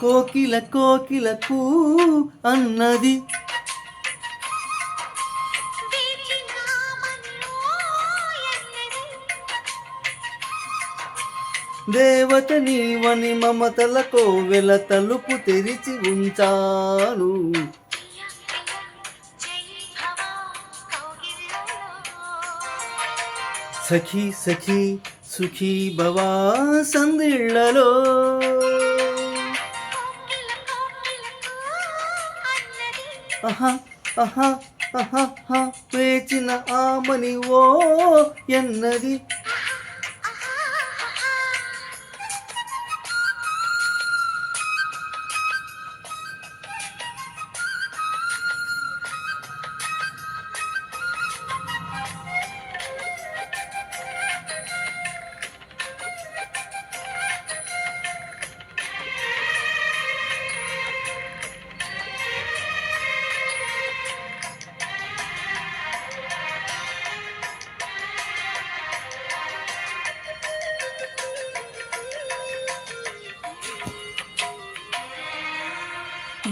కోకిల కోకిలకు అన్నది. దేవత నీవని మమతల కోవెల తలుపు తెరిచి ఉంచాను. సఖీ సఖీ సుఖీ భవా సందిళ్ళలో. ఆహా ఆహా ఆహా ఆహా, వేచిన ఆమని ఓ ఎన్నది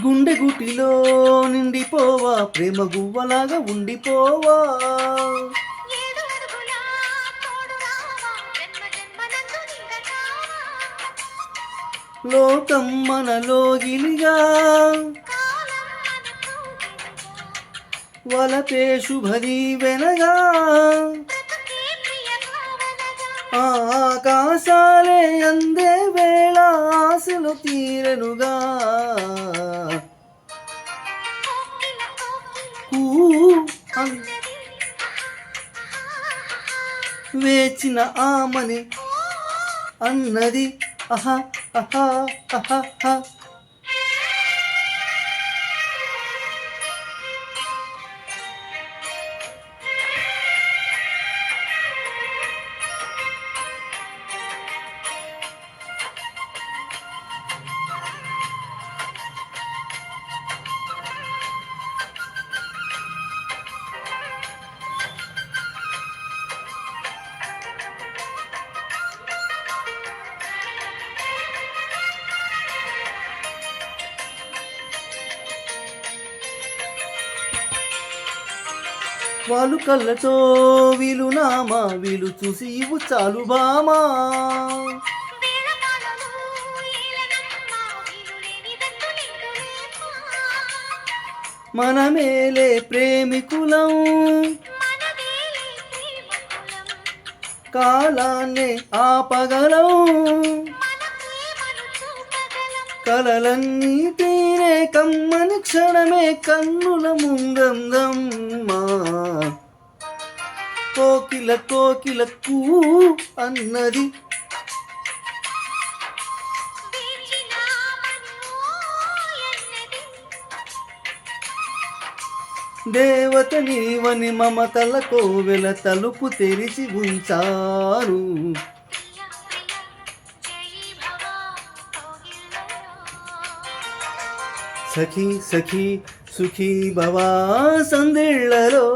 గుండె గుటిలో నిండిపోవా ప్రేమ గువ్వలాగా ఉండిపోవా. లోకం మనలో గిలిగా వలపే శుభది వెనగా. ఆకాశాలే అందేవే. ఆశలు తీరనుగా. వేచిన ఆమని అన్నది. అహా అహా అహా అహా. వాళ్ళు కళ్ళతో వీలు నామా వీలు చూసి ఇవ్వు చాలు బామా. మనమేలే ప్రేమికులం. కాలాన్నే ఆపగలం. కలలన్నీ తీరే కమ్మని క్షణమే కన్నుల ముందందమ్మా కోకిల కోకిల కూ అన్నది. దేవత నీవని మమతల కోవెల తలుపు తెరిచి ఉంచారు. సఖీ సఖీ సుఖీ భవా సందిళ్ళలో